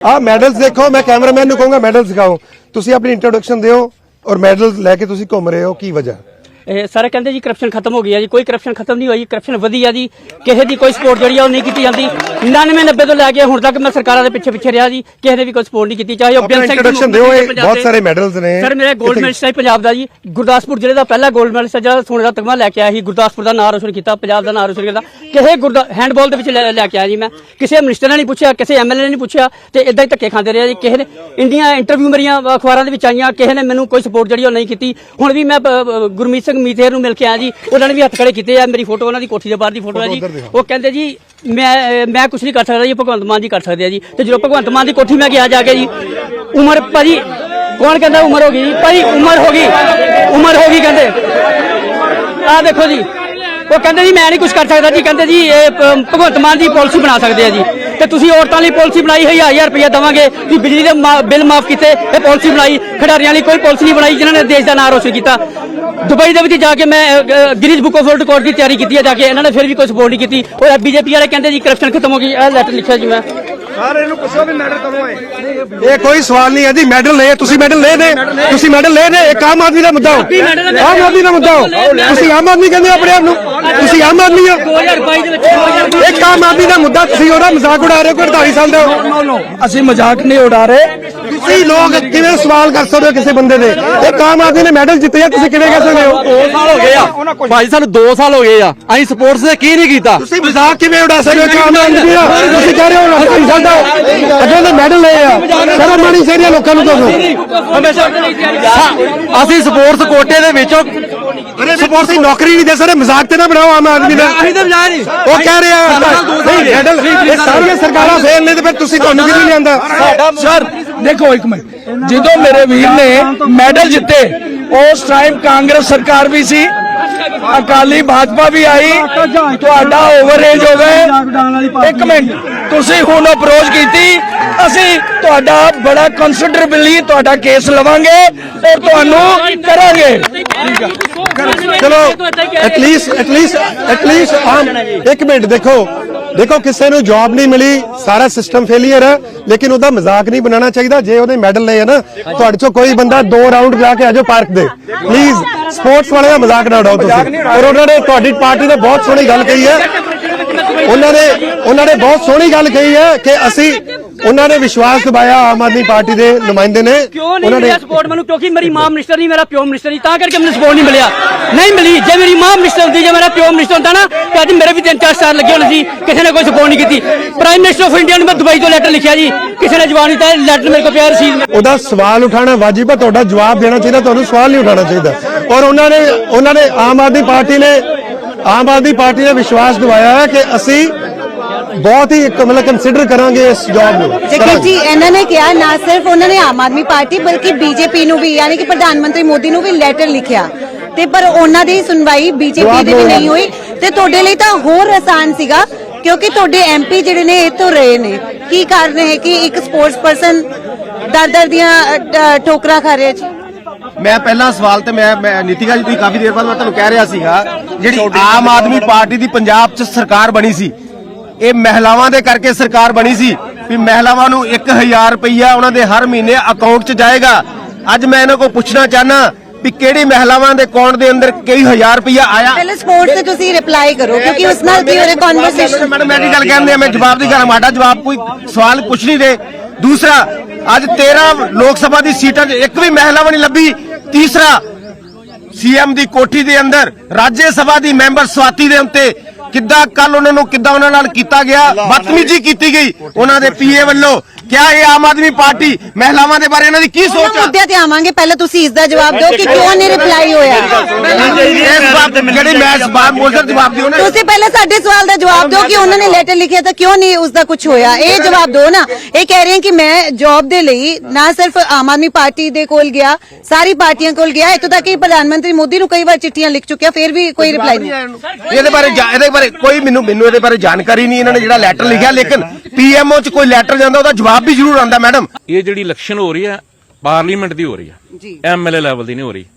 ਆ ਮੈਡਲਸ ਦੇਖੋ, ਮੈਂ ਕੈਮਰਾਮੈਨ ਨੂੰ ਕਹੂੰਗਾ ਮੈਡਲ ਦਿਖਾਓ ਤੁਸੀਂ ਆਪਣੀ ਇੰਟਰੋਡਕਸ਼ਨ ਦਿਓ ਔਰ ਮੈਡਲ ਲੈ ਕੇ ਤੁਸੀਂ ਘੁੰਮ ਰਹੇ ਹੋ, ਕੀ ਵਜ੍ਹਾ? ਇਹ ਸਾਰੇ ਕਹਿੰਦੇ ਜੀ ਕਰਪਸ਼ਨ ਖਤਮ ਹੋ ਗਈ ਹੈ ਜੀ ਕੋਈ ਕਰਪਸ਼ਨ ਖਤਮ ਨਹੀਂ ਹੋਈ ਕਰਪਸ਼ਨ ਵਧੀ ਆ ਜੀ ਕਿਸੇ ਦੀ ਕੋਈ ਸਪੋਰਟ ਜਿਹੜੀ ਆ ਉਹ ਨਹੀਂ ਕੀਤੀ ਜਾਂਦੀ। 99 90 ਤੋਂ ਲੈ ਕੇ ਹੁਣ ਤੱਕ ਮੈਂ ਸਰਕਾਰਾਂ ਦੇ ਪਿੱਛੇ ਪਿੱਛੇ ਰਿਹਾ ਜੀ ਕਿਸੇ ਦੇ ਵੀ ਕੋਈ ਸਪੋਰਟ ਨਹੀਂ ਕੀਤੀ ਚਾਹੇ ਉਹ introduction ਦੀ ਦਿਓ, ਬਹੁਤ। ਸਾਰੇ medals ਨੇ। ਸਰ ਮੇਰੇ 골ਡ ਮੈਡਲਿਸਟ ਹੈ ਪੰਜਾਬ ਦਾ ਜੀ ਗੁਰਦਾਸਪੁਰ ਜ਼ਿਲ੍ਹੇ ਦਾ ਪਹਿਲਾ 골ਡ ਮੈਡਲਿਸਟ ਹੈ ਜਿਹੜਾ ਸੋਨੇ ਦਾ ਤਗਮਾ ਲੈ ਕੇ ਆਇਆ ਸੀ ਗੁਰਦਾਸਪੁਰ ਦਾ ਨਾਮ ਰੋਸ਼ਨ ਕੀਤਾ ਪੰਜਾਬ ਦਾ ਨਾਮ ਰੋਸ਼ਨ ਕੀਤਾ। ਕਿਸੇ ਗੁਰਦਾ ਹੈਂਡਬਾਲ ਦੇ ਵਿੱਚ ਲੈ ਕੇ ਆਇਆ ਜੀ ਮੈਂ। ਕਿਸੇ ਮਿਨਿਸਟਰ ਨੇ ਨਹੀਂ ਪੁੱਛਿਆ ਕਿਸੇ ਐਮਐਲਏ ਨੇ ਨਹੀਂ ਪੁੱਛਿਆ ਤੇ ਇਦਾਂ ਹੀ ਧੱਕੇ ਖਾਂਦੇ ਰਹੇ ਜੀ। ਕਿਸੇ ਨੇ ਇੰਡੀਆ ਇੰਟਰਵਿਊ ਮੇਰੀਆਂ ਅਖਬਾਰਾਂ ਦੇ ਵਿੱਚ ਆਈਆਂ ਕਿਸੇ ਨੇ ਮੈਨੂੰ ਕੋਈ ਸਪੋਰਟ ਜਿਹੜੀ ਉਹ ਨਹੀਂ ਕੀਤੀ। ਹੁਣ ਵੀ ਮੈਂ ਗੁਰਮੀਤ ਸਿੰਘ ਮੀਥੇਰ ਨੂੰ ਮਿਲ ਕੇ ਆਇਆ ਜੀ ਉਹਨਾਂ ਨੇ ਵੀ ਹੱਥ ਖੜੇ ਕੀਤੇ ਆ ਮੇਰੀ ਫੋਟੋ ਉਹਨਾਂ ਦੀ ਕੋਠੀ ਦੇ ਬਾਹਰ ਦੀ ਫੋਟੋ ਹੈ ਜੀ। ਉਹ ਕਹਿੰਦੇ ਜੀ ਮੈਂ ਮੈਂ ਕੁਝ ਨਹੀਂ ਕਰ ਸਕਦਾ ਜੀ ਭਗਵੰਤ ਮਾਨ ਜੀ ਕਰ ਸਕਦੇ ਆ ਜੀ। ਤੇ ਜਦੋਂ ਭਗਵੰਤ ਮਾਨ ਦੀ ਕੋਠੀ ਮੈਂ ਗਿਆ ਜਾ ਕੇ ਜੀ ਉਮਰ ਭਾਜੀ ਕੌਣ ਕਹਿੰਦਾ ਉਮਰ ਹੋ ਗਈ ਜੀ? ਭਾਜੀ ਉਮਰ ਹੋ ਗਈ ਉਮਰ ਹੋ ਗਈ ਕਹਿੰਦੇ। ਆ ਦੇਖੋ ਜੀ ਉਹ ਕਹਿੰਦੇ ਜੀ ਮੈਂ ਨਹੀਂ ਕੁਝ ਕਰ ਸਕਦਾ ਜੀ ਕਹਿੰਦੇ ਜੀ ਇਹ ਭਗਵੰਤ ਮਾਨ ਦੀ ਪਾਲਿਸੀ ਬਣਾ ਸਕਦੇ ਆ ਜੀ। ਤੇ ਤੁਸੀਂ ਔਰਤਾਂ ਲਈ ਪਾਲਿਸੀ ਬਣਾਈ ਹੈ 1000 ਰੁਪਏ ਦਵਾਂਗੇ। ਵੀ ਬਿਜਲੀ ਦੇ ਬਿੱਲ ਮਾਫ ਕੀਤੇ ਇਹ ਪਾਲਿਸੀ ਬਣਾਈ। ਖਿਡਾਰੀਆਂ ਲਈ ਕੋਈ ਪਾਲਿਸੀ ਨਹੀਂ ਬਣਾਈ ਜਿਨ੍ਹਾਂ ਨੇ ਦੇਸ਼ ਦਾ ਨਾਮ ਰੋਸ਼ਨ ਕੀਤਾ। ਦੁਬਈ ਦੇ ਵਿੱਚ ਜਾ ਕੇ ਮੈਂ Guinness book of world record ਦੀ ਤਿਆਰੀ ਕੀਤੀ ਹੈ ਜਾ ਕੇ। ਇਹਨਾਂ ਨੇ ਫਿਰ ਵੀ ਕੋਈ ਸਪੋਰਟ ਨਹੀਂ ਕੀਤੀ। ਉਹ ਬੀਜੇਪੀ ਵਾਲੇ ਕਹਿੰਦੇ ਜੀ ਕਰਪਸ਼ਨ ਖਤਮ ਹੋ ਗਈ। ਇਹ ਲੈਟਰ ਲਿਖਿਆ ਜੀ ਮੈਂ। ਇਹ ਕੋਈ ਸਵਾਲ ਨਹੀਂ ਹੈ ਜੀ। ਮੈਡਲ ਲਏ। ਤੁਸੀਂ ਮੈਡਲ ਲਏ ਨੇ। ਤੁਸੀਂ ਮੈਡਲ ਲਏ ਨੇ। ਇੱਕ ਆਮ ਆਦਮੀ ਦਾ ਮੁੱਦਾ ਹੋ। ਆਮ ਆਦਮੀ ਦਾ ਮੁੱਦਾ ਹੋ। ਤੁਸੀਂ ਆਮ ਆਦਮੀ ਕਹਿੰਦੇ ਹੋ ਆਪਣੇ ਆਪ ਨੂੰ। ਤੁਸੀਂ ਆਮ ਆਦਮੀ ਹੋ। 2022 ਦੇ ਵਿੱਚ ਇੱਕ ਆਮ ਆਦਮੀ ਦਾ ਮੁੱਦਾ ਤੁਸੀਂ ਉਹਦਾ ਮਜ਼ਾਕ ਉਡਾ ਰਹੇ ਹੋ ਕੋਈ 48 ਸਾਲ ਦੇ ਅਸੀਂ ਮਜ਼ਾਕ ਨਹੀਂ ਉਡਾ ਰਹੇ। ਤੁਸੀਂ ਲੋਕ ਕਿਵੇਂ ਸਵਾਲ ਕਰ ਸਕਦੇ ਹੋ ਕਿਸੇ ਬੰਦੇ ਦੇ? ਇੱਕ ਆਮ ਆਦਮੀ ਨੇ ਮੈਡਲ ਜਿੱਤੇ ਆ ਤੁਸੀਂ ਕਿਵੇਂ ਕਹਿ ਸਕਦੇ ਹੋ? 2 ਸਾਲ ਹੋ ਗਏ ਆ। ਭਾਈ ਸਾਨੂੰ 2 ਸਾਲ ਹੋ ਗਏ ਆ। ਅਸੀਂ ਸਪੋਰਟਸ ਦੇ ਕੀ ਨਹੀਂ ਕੀਤਾ? ਤੁਸੀਂ ਮਜ਼ਾਕ ਕਿਵੇਂ ਉਡਾ ਸਕਦੇ ਹੋ ਇੱਕ ਆਮ ਆਦਮੀ ਦਾ? ਤੁਸੀਂ ਕਹਿ ਰਹੇ ਹੋ 48 ਸਾਲ ਦਾ। ਅੱਗੇ ਦੇ ਮੈਡਲ ਲਏ ਆ। ਸ਼ਰਮ ਆਣੀ ਚਾਹੀਦੀ ਲੋਕਾਂ ਨੂੰ ਦੱਸੋ। ਅਸੀਂ ਸਪੋਰਟਸ ਕੋਟੇ ਦੇ ਵਿੱਚੋਂ ਅਰੇ ਸਪੋਰਟ ਦੀ ਨੌਕਰੀ ਨਹੀਂ ਦੇ ਸਕਦੇ ਮਜ਼ਾਕ ਤੇ ਨਾ ਬਣਾਓ ਆਮ ਆਦਮੀ ਦਾ। ਅਸੀਂ ਤਾਂ ਬਜਾ ਨਹੀਂ। ਉਹ ਕਹਿ ਰਿਹਾ ਨਹੀਂ ਮੈਡਲ ਇਹ ਸਾਰੀਆਂ ਸਰਕਾਰਾਂ ਫੇਲ ਨੇ ਤੇ ਫਿਰ ਤੁਸੀਂ ਤੁਹਾਨੂੰ ਕਿਉਂ ਨਹੀਂ ਆਂਦਾ ਸਰ ਦੇਖੋ ਇੱਕ ਮਿੰਟ। ਜਦੋਂ ਮੇਰੇ ਵੀਰ ਨੇ ਮੈਡਲ ਜਿੱਤੇ ਉਸ ਟਾਈਮ ਕਾਂਗਰਸ ਸਰਕਾਰ ਵੀ ਸੀ, ਅਕਾਲੀ ਭਾਜਪਾ ਵੀ ਆਈ, ਤੁਹਾਡਾ ਓਵਰਏਜ ਹੋ ਗਏ ਇੱਕ ਮਿੰਟ, ਤੁਸੀਂ ਹੁਣ ਅਪਰੋਚ ਕੀਤੀ, ਅਸੀਂ ਤੁਹਾਡਾ ਬੜਾ ਕੰਸੀਡਰੇਬਲੀ ਤੁਹਾਡਾ ਕੇਸ ਲਵਾਂਗੇ ਔਰ ਤੁਹਾਨੂੰ ਕਰਾਂਗੇ। ਚਲੋ ਐਟਲੀਸਟ ਐਟਲੀਸਟ ਐਟਲੀਸਟ ਆਮ, ਇੱਕ ਮਿੰਟ ਦੇਖੋ ਦੇਖੋ, ਕਿਸੇ ਨੂੰ ਜੌਬ ਨਹੀਂ ਮਿਲੀ, ਸਾਰਾ ਸਿਸਟਮ ਫੇਲਿਅਰ ਹੈ, ਲੇਕਿਨ ਉਹਦਾ ਮਜ਼ਾਕ ਨਹੀਂ ਬਣਾਉਣਾ ਚਾਹੀਦਾ। ਜੇ ਉਹਨੇ ਮੈਡਲ ਲਏ ਹੈ ਨਾ, ਤੁਹਾਡੇ ਚੋਂ ਕੋਈ ਬੰਦਾ ਦੋ ਰਾਊਂਡ ਲਾ ਕੇ ਆਜੋ ਪਾਰਕ ਦੇ। ਪਲੀਜ਼ ਸਪੋਰਟਸ ਵਾਲਿਆਂ ਦਾ ਮਜ਼ਾਕ ਨਾ ਉਡਾਓ ਤੁਸੀਂ। ਔਰ ਉਹਨਾਂ ਨੇ ਤੁਹਾਡੀ ਪਾਰਟੀ ਨੇ ਬਹੁਤ ਸੋਹਣੀ ਗੱਲ ਕਹੀ ਹੈ। ਉਹਨਾਂ ਨੇ ਉਹਨਾਂ ਨੇ ਬਹੁਤ ਸੋਹਣੀ ਗੱਲ ਕਹੀ ਹੈ ਕਿ ਅਸੀਂ ਉਹਨਾਂ ਨੇ ਵਿਸ਼ਵਾਸ ਦਿਵਾਇਆ ਆਮ ਆਦਮੀ ਪਾਰਟੀ ਦੇ ਨੁਮਾਇੰਦੇ ਨੇ। ਕਿਉਂ ਨਹੀਂ ਮਿਲਿਆ ਸਪੋਰਟ ਮੈਨੂੰ? ਕਿਉਂਕਿ ਮੇਰੀ ਮਾਂ ਮਿਨਿਸਟਰ ਨਹੀਂ ਮੇਰਾ ਪਿਓ ਮਿਨਿਸਟਰ ਨਹੀਂ ਤਾਂ ਕਰਕੇ ਮੈਨੂੰ ਸਪੋਰਟ ਨਹੀਂ ਮਿਲਿਆ। ਨਹੀਂ ਮਿਲੀ। ਜੇ ਮੇਰੀ ਮਾਂ ਮਿਨਿਸਟਰ ਹੁੰਦੀ ਜੇ ਮੇਰਾ ਪਿਓ ਮਿਨਿਸਟਰ ਹੁੰਦਾ ਨਾ ਤਾਂ ਅੱਜ ਮੇਰੇ ਵੀ ਤਿੰਨ ਚਾਰ ਸਟਾਰ ਲੱਗੇ ਹੋਣੇ ਸੀ ਕਿਸੇ ਨੇ ਕੋਈ ਸਪੋਰਟ ਨਹੀਂ ਕੀਤੀ। ਪ੍ਰਾਈਮ ਮਿਨਿਸਟਰ ਆਫ ਇੰਡੀਆ ਨੂੰ ਮੈਂ ਦੁਬਈ ਤੋਂ ਲੈਟਰ ਲਿਖਿਆ ਜੀ। ਕਿਸੇ ਨੇ ਜਵਾਬ ਨਹੀਂ ਦਿੱਤਾ ਲੈਟਰ ਮੇਰੇ ਕੋਲ ਪਿਆ ਰਸੀਦ ਉਹਦਾ ਸਵਾਲ ਉਠਾਉਣਾ ਵਾਜਿਬ ਹੈ ਤੁਹਾਡਾ ਜਵਾਬ ਦੇਣਾ ਚਾਹੀਦਾ ਤੁਹਾਨੂੰ ਸਵਾਲ ਨਹੀਂ ਉਠਾਉਣਾ ਚਾਹੀਦਾ। ਔਰ ਉਹਨਾਂ ਨੇ ਉਹਨਾਂ ਨੇ ਆਮ ਆਦਮੀ ਪਾਰਟੀ ਨੇ ਆਮ ਆਦਮੀ ਪਾਰਟੀ ਨੇ ਵਿਸ਼ਵਾਸ ਦਿਵਾਇਆ ਹੈ ਕਿ ਅਸੀਂ ਬਹੁਤ ਹੀ ਮਤਲਬ ਕੰਸੀਡਰ ਕਰਾਂਗੇ ਇਸ ਜੌਬ ਨੂੰ। ਜੇਕਰ ਜੀ ਇਹਨਾਂ ਨੇ ਕਿਹਾ ਨਾ ਸਿਰਫ ਉਹਨਾਂ ਨੇ ਆਮ ਆਦਮੀ ਪਾਰਟੀ ਬਲਕਿ ਬੀਜੇਪੀ ਨੂੰ ਵੀ ਯਾਨੀ ਕਿ ਪ੍ਰਧਾਨ ਮੰਤਰੀ ਮੋਦੀ ਨੂੰ ਵੀ ਲੈਟਰ ਲਿਖਿਆ। ਤੇ ਪਰ ਉਹਨਾਂ ਦੀ ਸੁਣਵਾਈ ਬੀਜੇਪੀ ਦੀ ਵੀ ਨਹੀਂ ਹੋਈ। ਤੇ ਤੁਹਾਡੇ ਲਈ ਤਾਂ ਹੋਰ ਆਸਾਨ ਸੀਗਾ ਕਿਉਂਕਿ ਤੁਹਾਡੇ ਐਮਪੀ ਜਿਹੜੇ ਨੇ ਇਹ ਤੋਂ ਰਹੇ ਨੇ। ਕੀ ਕਾਰਨ ਹੈ ਕਿ ਇੱਕ ਸਪੋਰਟਸ ਪਰਸਨ ਦਰ ਦਰ ਦੀਆਂ ਠੋਕਰਾਂ ਖਾ ਰਿਹਾ ਜੀ? ਮੈਂ ਪਹਿਲਾ ਸਵਾਲ ਤੇ ਮੈਂ ਮੈਂ ਨੀਤਿਕਾ ਜੀ ਤੁਸੀਂ ਕਾਫੀ ਦੇਰ ਬਾਅਦ ਮੈਂ ਤੁਹਾਨੂੰ ਕਹਿ ਰਿਹਾ ਸੀਗਾ ਜਿਹੜੀ ਆਮ ਆਦਮੀ ਪਾਰਟੀ ਦੀ ਪੰਜਾਬ 'ਚ ਸਰਕਾਰ ਬਣੀ ਸੀ ਇਹ ਮਹਿਲਾਵਾਂ ਦੇ ਕਰਕੇ ਸਰਕਾਰ ਬਣੀ ਸੀ ਵੀ ਮਹਿਲਾਵਾਂ ਨੂੰ 1000 ਰੁਪਈਆ ਉਹਨਾਂ ਦੇ ਹਰ ਮਹੀਨੇ ਅਕਾਊਂਟ 'ਚ ਜਾਏਗਾ। ਅੱਜ ਮੈਂ ਇਹਨਾਂ ਕੋਲ ਪੁੱਛਣਾ ਚਾਹਨਾ ਵੀ ਕਿਹੜੀ ਮਹਿਲਾਵਾਂ ਦੇ ਅਕਾਊਂਟ ਦੇ ਅੰਦਰ ਕਈ ਹਜ਼ਾਰ ਰੁਪਈਆ ਆਇਆ? ਪਹਿਲੇ ਸਪੋਰਟਸ ਤੇ ਤੁਸੀਂ ਰਿਪਲਾਈ ਕਰੋ ਕਿਉਂਕਿ ਉਸ ਨਾਲ ਹੋ ਰਿਹਾ ਕਨਵਰਸੇਸ਼ਨ ਮੈਡਮ ਮੈਂ ਗੱਲ ਕਹਿੰਦੇ ਆ ਮੈਂ ਜਵਾਬ ਦੀ ਗੱਲ ਮਾਡਾ ਜਵਾਬ ਕੋਈ ਸਵਾਲ ਪੁੱਛ ਨਹੀਂ ਦੇ ਦੂਸਰਾ ਅੱਜ 13 ਲੋਕ ਸਭਾ ਦੀ ਸੀਟਾਂ 'ਚ ਇੱਕ ਵੀ ਮਹਿਲਾ ਵੀ ਨਹੀਂ ਲੱਭੀ। ਤੀਸਰਾ ਸੀਐਮ ਦੀ ਕੋਠੀ ਦੇ ਅੰਦਰ ਰਾਜ ਸਭਾ ਦੀ ਮੈਂਬਰ ਸਵਾਤੀ ਦੇ ਉੱਤੇ ਕਿੱਦਾਂ ਕੱਲ ਉਹਨਾਂ ਨੂੰ ਕਿੱਦਾਂ ਉਹਨਾਂ ਨਾਲ ਕੀਤਾ ਗਿਆ? ਬਦਤਮੀਜ਼ੀ ਕੀਤੀ ਗਈ। ਉਹਨਾਂ ਦੇ ਪੀਏ ਵੱਲੋਂ। ਕਿਆ ਇਹ ਆਮ ਆਦਮੀ ਪਾਰਟੀ ਮਹਿਲਾਵਾਂ ਦੇ ਬਾਰੇ ਇਹਨਾਂ ਦੀ ਕੀ ਸੋਚ ਆ? ਮੁੱਦਿਆਂ ਤੇ ਆਵਾਂਗੇ। ਪਹਿਲਾਂ ਤੁਸੀਂ ਇਸ ਦਾ ਜਵਾਬ ਦਿਓ ਕਿ ਕਿਉਂ ਨਹੀਂ ਰਿਪਲਾਈ ਹੋਇਆ? ਇਸ ਬਾਤ ਜਿਹੜੀ ਮੈਂ ਸਵਾਲ ਪੁੱਛਦਾ ਜਵਾਬ ਦਿਓ ਨਾ। ਤੁਸੀਂ ਪਹਿਲੇ ਸਾਡੇ ਸਵਾਲ ਦਾ ਜਵਾਬ ਦਿਓ ਕਿ ਉਹਨਾਂ ਨੇ ਲੈਟਰ ਲਿਖਿਆ ਤਾਂ ਕਿਉਂ ਨਹੀਂ ਉਸ ਦਾ ਕੁਝ ਹੋਇਆ? ਇਹ ਜਵਾਬ ਦਿਓ ਨਾ। ਇਹ ਕਹਿ ਰਹੇ ਕਿ ਮੈਂ ਜੌਬ ਦੇ ਲਈ ਨਾ ਸਿਰਫ ਆਮ ਆਦਮੀ ਪਾਰਟੀ ਦੇ ਕੋਲ ਗਿਆ ਸਾਰੀ ਪਾਰਟੀਆਂ ਕੋਲ ਗਿਆ। ਇੱਥੋਂ ਤੱਕ ਕਿ ਪ੍ਰਧਾਨ ਮੰਤਰੀ ਮੋਦੀ ਨੂੰ ਕਈ ਵਾਰ ਚਿੱਠੀਆਂ ਲਿਖ ਚੁੱਕਿਆ ਫਿਰ ਵੀ ਕੋਈ ਰਿਪਲਾਈ ਨਹੀਂ। ਇਹਦੇ ਬਾਰੇ ਜਾ- ਇਹਦੇ ਬਾਰੇ ਕੋਈ ਮੈਨੂੰ ਮੈਨੂੰ ਇਹਦੇ ਬਾਰੇ ਜਾਣਕਾਰੀ ਨਹੀਂ ਇਹਨਾਂ ਨੇ ਜਿਹੜਾ ਲੈਟਰ ਲਿਖਿਆ ਲੇਕਿਨ ਪੀਐਮਓ ਚ ਕੋਈ ਲੈਟਰ ਜਾਂਦਾ ਉਹਦਾ ਜਵਾਬ ਵੀ ਜ਼ਰੂਰ ਆਉਂਦਾ ਮੈਡਮ। ਇਹ ਜਿਹੜੀ ਇਲੈਕਸ਼ਨ ਹੋ ਰਹੀ ਹੈ ਪਾਰਲੀਮੈਂਟ ਦੀ ਹੋ ਰਹੀ ਹੈ। ਜੀ। ਐਮਐਲਏ ਲੈਵਲ ਦੀ ਨਹੀਂ ਹੋ ਰਹੀ।